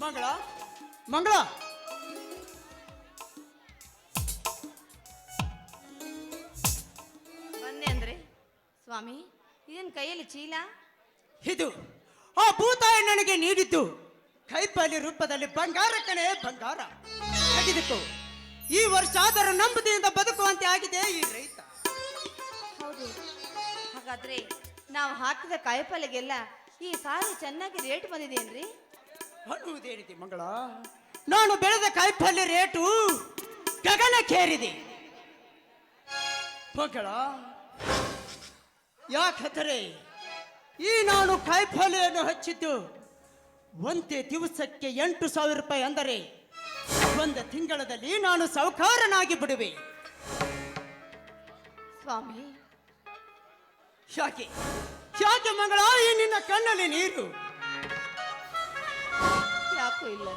ಮಂಗಳ? ಮಂಗಳ? ಬನ್ನಿ ಅಂದ್ರೆ. ಸ್ವಾಮಿ ಇದೇನು ಕೈಯಲ್ಲಿ ಚೀಲ? ಇದು ಆ ಭೂತಾಯಿ ನನಗೆ ನೀಡಿದ್ದು ಕೈಪಲ್ಲಿ ರೂಪದಲ್ಲಿ ಬಂಗಾರ ಕಣೆ ಬಂಗಾರ. ಆಗಿದಿತ್ತು ಈ ವರ್ಷ ಆದರೂ ನಂಬದಿಯಿಂದ ಬದುಕುವಂತೆ ಆಗಿದೆ ಈ ರೈತ. ಹೌದು. ಹಾಗಾದ್ರೆ ನಾವು ಹಾಕಿದ ಕಾಯಿಪಲ್ಲೆಗೆಲ್ಲ ಈ ಸಾರಿ ಚೆನ್ನಾಗಿ ರೇಟ್ ಬಂದಿದೆಯೇನ್ರಿ ಅನ್ನುವುದೇನಿದೆ ಮಂಗಳ. ನಾನು ಬೆಳೆದ ಕಾಯಿಪಲ್ಯ ರೇಟು ಗಗನಕ್ಕೇರಿದೆ. ಮಂಗಳ ಯಾಕಂದರೆ ಈ ನಾನು ಕಾಯಿಪಲ್ಯನ್ನು ಹಚ್ಚಿದ್ದು ಒಂದೇ ದಿವಸಕ್ಕೆ ಎಂಟು ಸಾವಿರ ರೂಪಾಯಿ ಅಂದರೆ ಒಂದು ತಿಂಗಳದಲ್ಲಿ ನಾನು ಸಾಹುಕಾರನಾಗಿ ಬಿಡುವೆ. ಸ್ವಾಮಿ. ಯಾಕೆ? ಯಾಕೆ ಮಂಗಳ ಈ ನಿನ್ನ ಕಣ್ಣಲ್ಲಿ ನೀರು? ಯಾಕೂ ಇಲ್ಲ.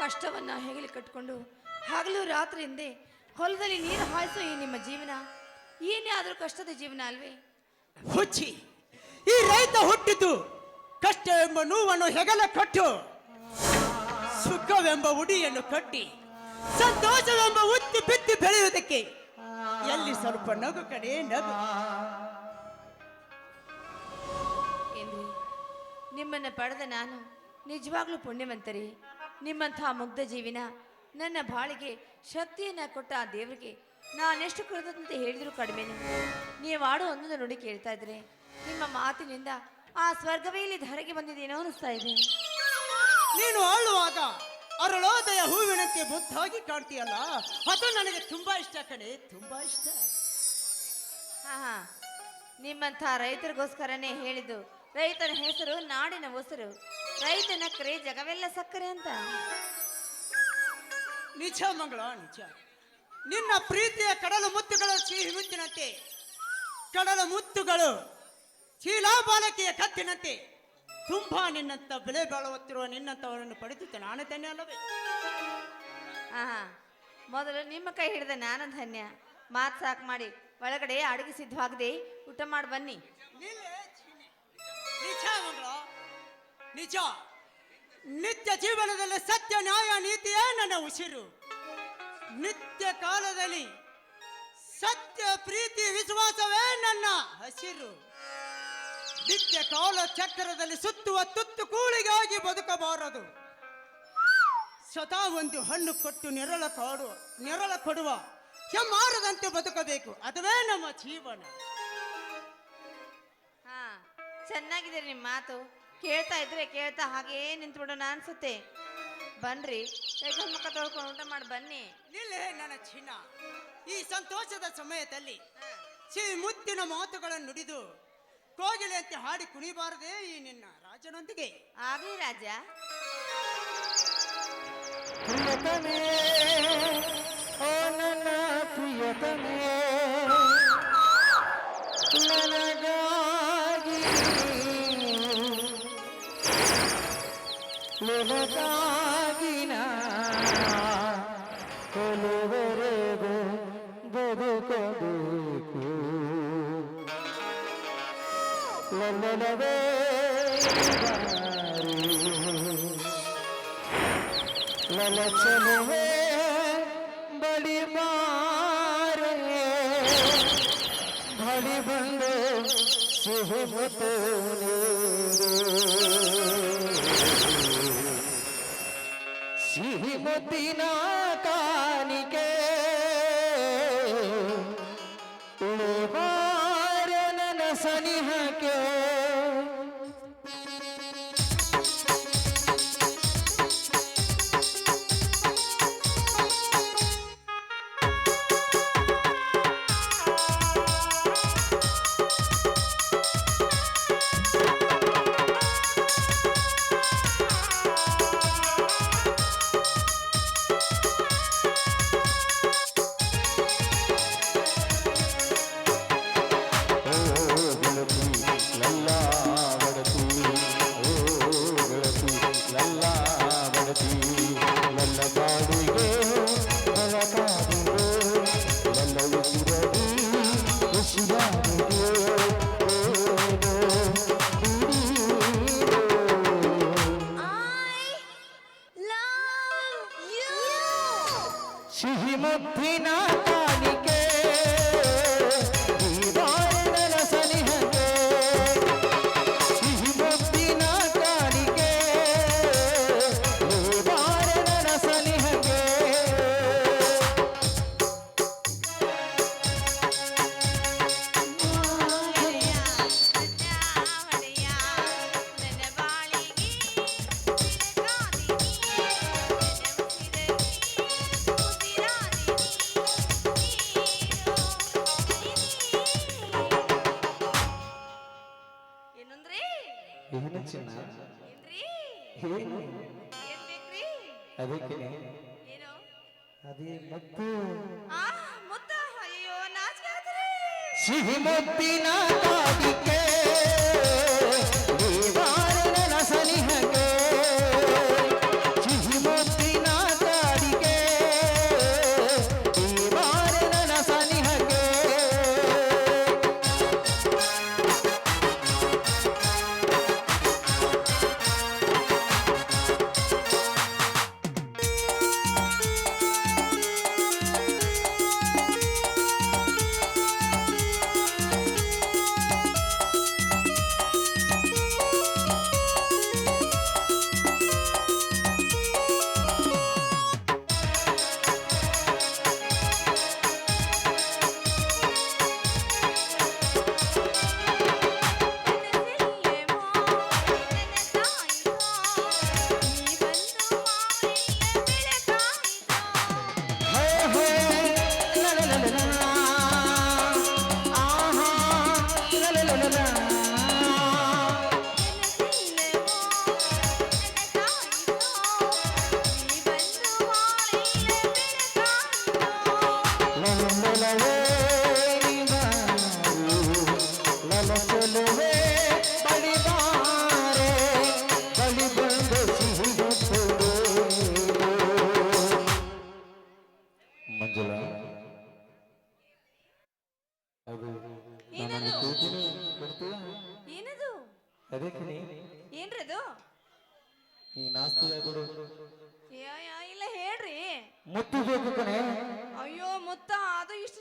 ಕಷ್ಟವನ್ನ ಹೆಗಲಿ ಕಟ್ಕೊಂಡು ಹಗಲು ರಾತ್ರಿ ಹಿಂದೆ ಹೊಲದಲ್ಲಿ ನೀರು ಹಾಯಿಸೋ ಈ ನಿಮ್ಮ ಜೀವನ? ಏನೇ ಆದರೂ ಕಷ್ಟದ ಜೀವನ ಅಲ್ವೇ? ಹುಚ್ಚಿ ಈ ರೈತ ಹುಟ್ಟಿದ್ದು ಕಷ್ಟ ಎಂಬ ನೋವನ್ನು ಹೆಗಲ ಕಟ್ಟು. ಸುಖವೆಂಬ ಉಡಿಯನ್ನು ಕಟ್ಟಿ ಸಂತೋಷವೆಂಬ ಉತ್ತಿ ಬಿತ್ತಿ ಬೆಳೆಯುವುದಕ್ಕೆ ಎಲ್ಲಿ ಸ್ವಲ್ಪ ನಗು ಕಡೆ ನಗು. ಏನ್ರಿ ನಿಮ್ಮನ್ನು ಪಡೆದ ನಾನು ನಿಜವಾಗ್ಲೂ ಪುಣ್ಯವಂತರಿ ನಿಮ್ಮಂಥ ಮುಗ್ಧ ಜೀವಿನ ನನ್ನ ಬಾಳಿಗೆ ಶಕ್ತಿಯನ್ನ ಕೊಟ್ಟ ಆ ದೇವರಿಗೆ ನಾನೆಷ್ಟು ಕೃತಜ್ಞತೆ ಹೇಳಿದ್ರು ಕಡಿಮೆ ನೀವು ಆಡೋ ಒಂದೊಂದು ನುಡಿ ಕೇಳ್ತಾ ಇದ್ರೆ ನಿಮ್ಮ ಮಾತಿನಿಂದ ಆ ಸ್ವರ್ಗವೇ ಇಲ್ಲಿ ಧರೆಗೆ ಬಂದಿದ್ದೇನೋ ಅನಿಸ್ತಾ ಇದೆ. ನೀನು ಆಳುವಾಗ ಅರಳೋದಯ ಹೂವಿನಂತೆ ಬುದ್ಧಾಗಿ ಕಾಣ್ತೀಯಲ್ಲ ಅದು ನನಗೆ ತುಂಬಾ ಇಷ್ಟ ಕಣೆ ತುಂಬಾ ಇಷ್ಟ. ಹಾ ಹಾ. ನಿಮ್ಮಂಥ ರೈತರಿಗೋಸ್ಕರನೇ ಹೇಳಿದ್ದು ರೈತನ ಹೆಸರು ನಾಡಿನ ಉಸಿರು. ರೈತನ ಕ್ರೇ ಜಗವೆಲ್ಲ ಸಕ್ಕರೆ ಅಂತ. ನಿಜ ಮಂಗಳ ನಿಜ. ನಿನ್ನ ಪ್ರೀತಿಯ ಕಡಲ ಮುತ್ತುಗಳು ಸಿಹಿ ಮುತ್ತಿನಂತೆ ಕಡಲ ಮುತ್ತುಗಳು ಚೀಲಾಬಾಲಕಿಯ ಕತ್ತಿನಂತೆ. ತುಂಬಾ ನಿನ್ನಂತ ಬೆಲೆ ಬಾಳುತ್ತಿರುವ ನಿನ್ನಂತವರನ್ನು ಪಡೆದಿದ್ದೆ ನಾನು ಧನ್ಯ ಅಲ್ಲವೇ? ಹಾ ಹಾ ಮೊದಲು ನಿಮ್ಮ ಕೈ ಹಿಡಿದ ನಾನು ಧನ್ಯ. ಮಾತು ಸಾಕು ಮಾಡಿ ಒಳಗಡೆ ಅಡುಗೆ ಸಿದ್ಧವಾಗದೆ. ಊಟ ಮಾಡಿ ಬನ್ನಿ. ನಿಜ ನಿಜ. ನಿತ್ಯ ಜೀವನದಲ್ಲಿ ಸತ್ಯ, ನ್ಯಾಯ ನೀತಿಯೇ ನನ್ನ ಉಸಿರು? ನಿತ್ಯ ಕಾಲದಲ್ಲಿ ಸತ್ಯ, ಪ್ರೀತಿ, ವಿಶ್ವಾಸವೇ ನನ್ನ ಹಸಿರು. ನಿತ್ಯ ಕಾಲ ಚಕ್ರದಲ್ಲಿ ಸುತ್ತುವ ತುತ್ತು ಕೂಳಿಗಾಗಿ ಬದುಕಬಾರದು. ಸ್ವತಃ ಒಂದು ಹಣ್ಣು ಕೊಟ್ಟು ನೆರಳ ಕಾಡುವ ನೆರಳ ಕೊಡುವ ಹೆಮ್ಮಾರದಂತೆ ಬದುಕಬೇಕು. ಅದುವೇ ನಮ್ಮ ಜೀವನ. ಹಾ, ಚೆನ್ನಾಗಿದೆ ನಿಮ್ಮ ಮಾತು. ಕೇಳ್ತಾ ಇದ್ರೆ ಕೇಳ್ತಾ ಹಾಗೇ ನಿಂತ್ಬಿಡೋಣ ಅನ್ಸುತ್ತೆ. ಬನ್ರಿ. ಕೈಗಳ ಮುಖ ತೊಳ್ಕೊಂಡು ಊಟ ಮಾಡಿ ಬನ್ನಿ. ನಿಲ್ಲೇ ನನ್ನ ಚಿನ್ನ. ಈ ಸಂತೋಷದ ಸಮಯದಲ್ಲಿ ಶ್ರೀ ಮುತ್ತಿನ ಮಾತುಗಳನ್ನು ನುಡಿದು ಕೋಗಿಲೆಯಂತೆ ಹಾಡಿ ಕುಣಿಬಾರದೆ ಈ ನಿನ್ನ ರಾಜನೊಂದಿಗೆ. ಆಗಲಿ ರಾಜ. ಪ್ರಿಯತಮೇ ಓ ನನ್ನ ಪ್ರಿಯತಮೇ ನಿನಗಾಗಿ ನಾ ಕೊಲುವರೆಗೂ ಬದುಕಬೇಕು ಲಲ್ಲಲವೇ ದಾರಿ. ಲಲಚಲುವೆ ಬಳಿ ಮಾರೆ ಬಳಿ ಬಂದು ಸಿಹಿ ಮುತ್ತು ಸಿಹಿ ಮುತ್ತಿನ মদিনা কানিকে সিহিমুদ্দিনা কালিকে ಏನು? ಚಿನ್ನ ಅದಕ್ಕೆ? ಅದೇ ಮುತ್ತು. ಸಿಹಿ ಮುತ್ತಿನ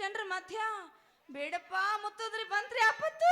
ಜನರ ಮಧ್ಯ ಬೇಡಪ್ಪ ಮುತ್ತದ್ರಿ ಬಂತ್ರಿ ಅಪ್ಪತ್ತು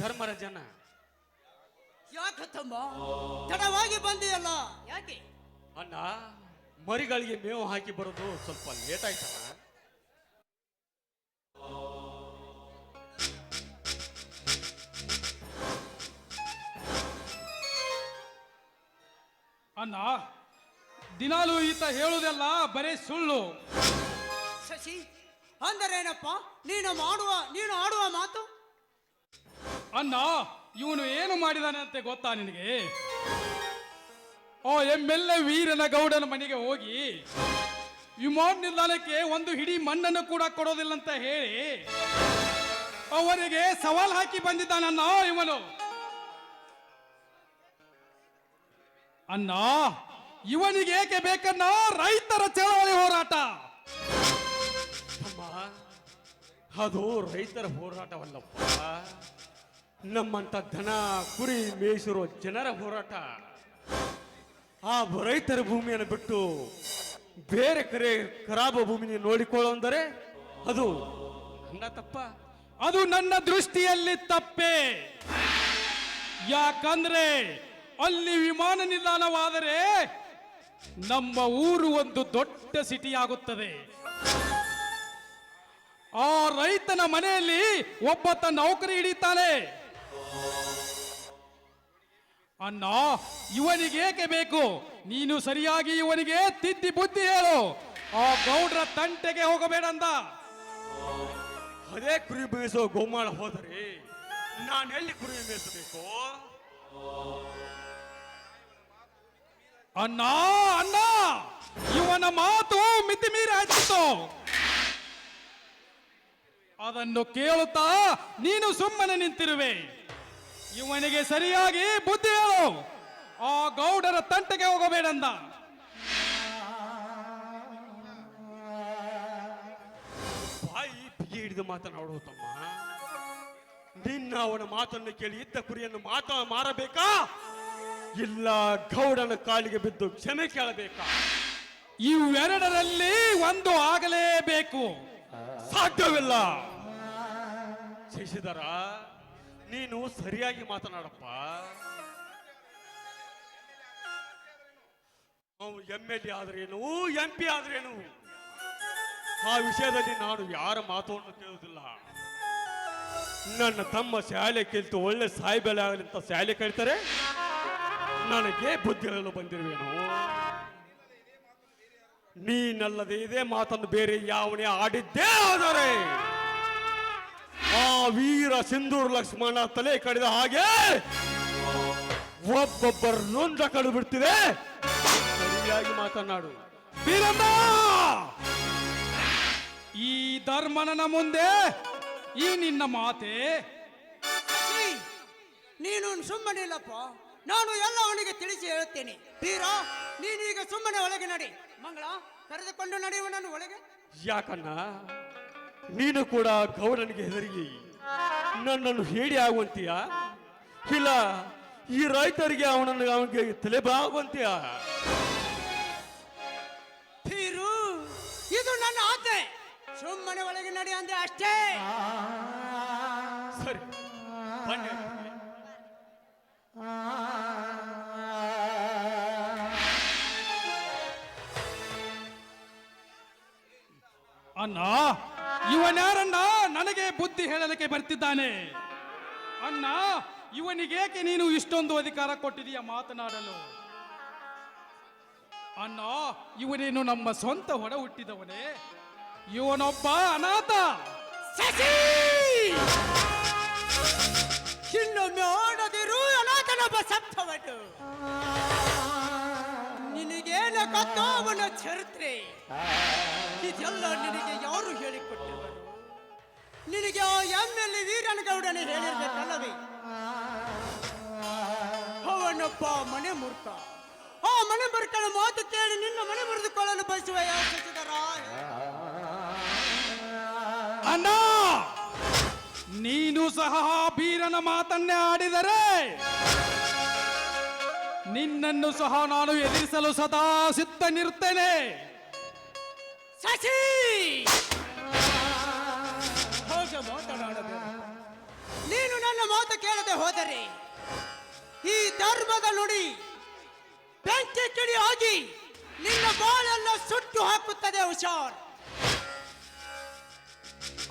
ಧರ್ಮರಾಜನ ಯಾಕ ತಮ್ಮ? ತಡವಾಗಿ ಬಂದಿಯಲ್ಲ. ಯಾಕೆ? ಅಣ್ಣ ಮರಿಗಳಿಗೆ ಮೇವು ಹಾಕಿ ಬರೋದು ಸ್ವಲ್ಪ ಲೇಟ್ ಆಯ್ತಲ್ಲ ಅಣ್ಣ ದಿನಾಲು ಈತ ಹೇಳುವುದೆಲ್ಲ ಬರೇ ಸುಳ್ಳು. ಶಶಿ ಅಂದರೇನಪ್ಪ? ನೀನು ಮಾಡುವ ನೀನು ಆಡುವ ಮಾತು? ಅಣ್ಣ, ಇವನು ಏನು ಮಾಡಿದಾನಂತೆ ಗೊತ್ತಾ ನಿನಗೆ? ಓ ಎಂ ಎಲ್ ಎ ವೀರನ ಗೌಡನ ಮನೆಗೆ ಹೋಗಿ, ವಿಮಾನ ನಿಲ್ದಾಣಕ್ಕೆ ಒಂದು ಹಿಡಿ ಮಣ್ಣನ್ನು ಕೂಡ ಕೊಡೋದಿಲ್ಲ ಅಂತ ಹೇಳಿ, ಅವರಿಗೆ ಸವಾಲ್ ಹಾಕಿ ಬಂದಿದ್ದಾನಣ್ಣ ಇವನು. ಅಣ್ಣ, ಇವನಿಗೆ ಏಕೆ ಬೇಕನ್ನ ರೈತರ ಚಳವಳಿ ಹೋರಾಟ. ಅದು ರೈತರ ಹೋರಾಟವಲ್ಲಪ್ಪ. ನಮ್ಮಂತ ದನ ಕುರಿ ಮೇಯಿಸಿರೋ ಜನರ ಹೋರಾಟ. ಆ ರೈತರ ಭೂಮಿಯನ್ನು ಬಿಟ್ಟು ಬೇರೆ ಕರೆ ಖರಾಬ ಭೂಮಿನ ನೋಡಿಕೊಳ್ಳೋಂದರೆ ಅದು ನನ್ನ ತಪ್ಪ. ಅದು ನನ್ನ ದೃಷ್ಟಿಯಲ್ಲಿ ತಪ್ಪೆ. ಯಾಕಂದ್ರೆ ಅಲ್ಲಿ ವಿಮಾನ ನಿಲ್ದಾಣವಾದರೆ ನಮ್ಮ ಊರು ಒಂದು ದೊಡ್ಡ ಸಿಟಿ ಆಗುತ್ತದೆ. ಆ ರೈತನ ಮನೆಯಲ್ಲಿ ಒಬ್ಬತ್ತ ನೌಕರಿ ಹಿಡಿತಾನೆ ಅಣ್ಣ ಇವನಿಗೇಕೆ ಬೇಕು? ನೀನು ಸರಿಯಾಗಿ ಇವನಿಗೆ ತಿದ್ದಿ ಬುದ್ಧಿ ಹೇಳು. ಆ ಗೌಡ್ರ ತಂಟೆಗೆ ಹೋಗಬೇಡಂದ. ಅದೇ ಕುರಿ ಬೀಸೋ ಗೋಮಾಳ ಹೋದರೆ ಎಲ್ಲಿ ಕುರಿ ಬೀಸಬೇಕು? ಅಣ್ಣ ಅಣ್ಣ ಇವನ ಮಾತು ಮಿತಿ ಮೀರಿ ಹಚ್ಚಿತು ಅದನ್ನು ಕೇಳುತ್ತಾ ನೀನು ಸುಮ್ಮನೆ ನಿಂತಿರುವೆ. ಇವನಿಗೆ ಸರಿಯಾಗಿ ಬುದ್ಧಿ ಹೇಳು. ಆ ಗೌಡರ ತಂಟೆಗೆ ಹೋಗಬೇಡಂದ. ಬಾಯಿ ಬಿಗಿ ಹಿಡಿದು ಮಾತನಾಡುವ ತಮ್ಮ. ನಿನ್ನ ಅವನ ಮಾತನ್ನು ಕೇಳಿ ಇದ್ದ ಕುರಿಯನ್ನು ಮಾತ ಮಾರಬೇಕಾ? ಇಲ್ಲ ಗೌಡನ ಕಾಲಿಗೆ ಬಿದ್ದು ಕ್ಷಮೆ ಕೇಳಬೇಕಾ? ಇವೆರಡರಲ್ಲಿ ಒಂದು ಆಗಲೇಬೇಕು. ಸಾಧ್ಯವಿಲ್ಲ. ಶಶಿಧರ ನೀನು ಸರಿಯಾಗಿ ಮಾತನಾಡಪ್ಪ. ನಾವು ಎಂ ಎಲ್ ಎ ಆದ್ರೇನು ಎಂ ಪಿ ಆದ್ರೇನು? ಆ ವಿಷಯದಲ್ಲಿ ನಾನು ಯಾರ ಮಾತನ್ನು ಕೇಳುವುದಿಲ್ಲ. ನನ್ನ ತಮ್ಮ ಶಾಲೆ ಕಲಿತು ಒಳ್ಳೆ ಸಾಯಿಬೆಲೆ ಆಗಲಿ ಅಂತ ಶಾಲೆ ಕಲಿತಾರೆ ನನಗೆ ಬುದ್ಧಿ ಹೇಳಲು ಬಂದಿರುವೇನು? ನೀನಲ್ಲದೆ ಇದೇ ಮಾತನ್ನು ಬೇರೆ ಯಾವನೇ ಆಡಿದ್ದೇ ಆದರೆ. ವೀರ ಸಿಂಧೂರ್ ಲಕ್ಷ್ಮಣ ತಲೆ ಕಡಿದ ಹಾಗೆ ಒಬ್ಬೊಬ್ಬರ ನೊಂದ ಕಡು ಬಿಡ್ತಿದೆ ಸರಿಯಾಗಿ ಮಾತನಾಡು. ವೀರಮ್ಮ ಈ ಧರ್ಮನನ ಮುಂದೆ ಈ ನಿನ್ನ ಮಾತೆ! ನೀನು ಸುಮ್ಮನೆ ಇಲ್ಲಪ್ಪ ನಾನು ಎಲ್ಲ ಅವನಿಗೆ ತಿಳಿಸಿ ಹೇಳುತ್ತೇನೆ. ವೀರ ನೀನೀಗ ಸುಮ್ಮನೆ ಒಳಗೆ ನಡಿ. ಮಂಗಳ ಕರೆದುಕೊಂಡು ನಡೆಯುವ ನಾನು ಒಳಗೆ. ಯಾಕಣ್ಣ? ನೀನು ಕೂಡ ಗೌರನಿಗೆ ಹೆದರಿ. ನನ್ನನ್ನು ಹೇಳಿ ಆಗುವಂತೀಯ? ಇಲ್ಲ ಈ ರೈತರಿಗೆ ಅವನನ್ನು ಅವನಿಗೆ ತಲೆ ಬಾಗುವಂತೀಯ? ತೀರು ಇದು ನನ್ನ ಆತೆ ಸುಮ್ಮನೆ ಒಳಗೆ ನಡಿ ಅಂದ್ರೆ ಅಷ್ಟೇ. ಸರಿ ಬನ್ನಿ. ಅಣ್ಣ ಇವನ್ಯಾರಣ್ಣ ನನಗೆ ಬುದ್ಧಿ ಹೇಳಲಿಕ್ಕೆ ಬರ್ತಿದ್ದಾನೆ. ಅಣ್ಣ ಇವನಿಗೇಕೆ ನೀನು ಇಷ್ಟೊಂದು ಅಧಿಕಾರ ಕೊಟ್ಟಿದೀಯ ಮಾತನಾಡಲು? ಅಣ್ಣ ಇವನೇನು ನಮ್ಮ ಸ್ವಂತ ಹೊಡ ಹುಟ್ಟಿದವನೇ? ಇವನೊಬ್ಬ ಅನಾಥ. ಸಸಿ! ಇನ್ನೊಮ್ಮೆ ಓಡದಿರು ಅನಾಥನೊಬ್ಬ ಸಪ್ತವನು ಅವನ ಚರಿತ್ರೆ. ಇದೆಲ್ಲ ನಿನಗೆ ಯಾರು ಹೇಳಿಕೊಟ್ಟರು? ನಿನಗೆ ಆ ಎಂ ಎಲ್ ವೀರನಗೌಡನೇ ಹೇಳಿರ್ಬೇಕಲ್ಲವೇ? ಅವನೊಬ್ಬ ಮನೆ ಮುರ್ತ ಆ ಮನೆ ಮುರ್ಕನ ಮಾತು ಕೇಳಿ ನಿನ್ನ ಮನೆ ಮುರಿದುಕೊಳ್ಳಲು ಬಯಸುವ ಯೋಚಿಸಿದರ ಅಣ್ಣ, ನೀನು ಸಹ ಬೀರನ ಮಾತನ್ನೇ ಆಡಿದರೆ ನಿನ್ನನ್ನು ಸಹ ನಾನು ಎದುರಿಸಲು ಸದಾ ಸಿದ್ಧನಿರುತ್ತೇನೆ ಶಶಿ ಹೋಗ ಮಾತನಾಡಬೇಡ ನೀನು ನನ್ನ ಮಾತು ಕೇಳದೆ ಹೋದರೆ ಈ ಧರ್ಮದ ನುಡಿ ಬೆಂಕಿ ಕಿಡಿ ಹೋಗಿ ನಿನ್ನ ಬಾಳನ್ನು ಸುಟ್ಟು ಹಾಕುತ್ತದೆ ಹುಷಾರ್.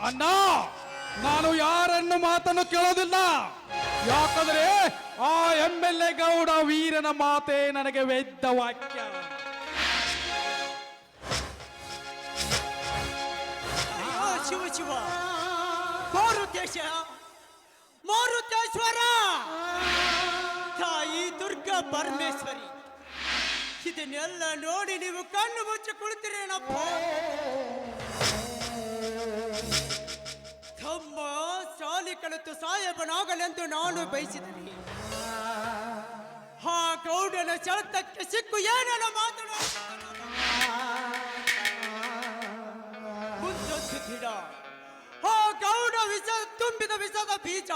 ಅಣ್ಣ ನಾನು ಯಾರನ್ನು ಮಾತನ್ನು ಕೇಳೋದಿಲ್ಲ. ಯಾಕಂದ್ರೆ ಆ ಎಂ ಎಲ್ ಎ ಗೌಡ ವೀರನ ಮಾತೆ ನನಗೆ ವೇದ ವಾಕ್ಯ. ಶಿವ ಶಿವ. ತಾಯಿ ದುರ್ಗಾ ಪರಮೇಶ್ವರಿ. ಇದನ್ನೆಲ್ಲ ನೋಡಿ ನೀವು ಕಣ್ಣು ಮುಚ್ಚಿ ಕುಳಿತಿರೇನಪ್ಪ? ತಮ್ಮ ಶಾಲೆ ಕಲಿತು ಸಾಹೇಬನಾಗಲೆಂದು ನಾನು ಬಯಸಿದ್ದೀನಿ ಆ ಗೌಡನ ಚಳತಕ್ಕೆ ಸಿಕ್ಕು ಏನೆಲ್ಲ ಮಾತನಾಡುತ್ತಿದ್ದಾನೋ. ಮುಂದೊಂದು ದಿನ ಆ ಗೌಡ ವಿಷ, ತುಂಬಿದ ವಿಷದ ಬೀಜ.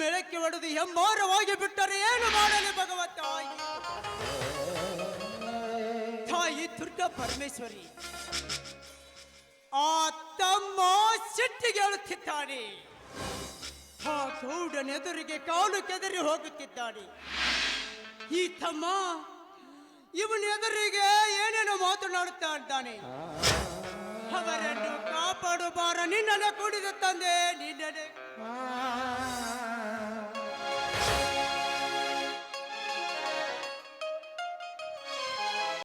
ಮೆಳಕ್ಕೆ ಹೊಡೆದು ಹೆಮ್ಮಾರವಾಗಿ ಬಿಟ್ಟರೆ ಏನು ಮಾಡಲಿ ಭಗವಂತ ತಾಯಿ? ದುರ್ಗಾ ಪರಮೇಶ್ವರಿ. ಆ ತಮ್ಮ ಸಿಟ್ಟಿಗೆ ಹೇಳುತ್ತಿದ್ದಾನೆ ಆ ಗೌಡನೆದುರಿಗೆ ಕಾಲು ಕೆದರಿ ಹೋಗುತ್ತಿದ್ದಾನೆ. ಈ ತಮ್ಮ ಇವನ ಎದುರಿಗೆ ಏನೇನೋ ಮಾತನಾಡುತ್ತಾ ಇದ್ದಾನೆ ಅವರನ್ನು ಕಾಪಾಡು ಬಾರ ನಿನ್ನನೆ ಕೂಡಿದ ತಂದೆ ನಿನ್ನನೆ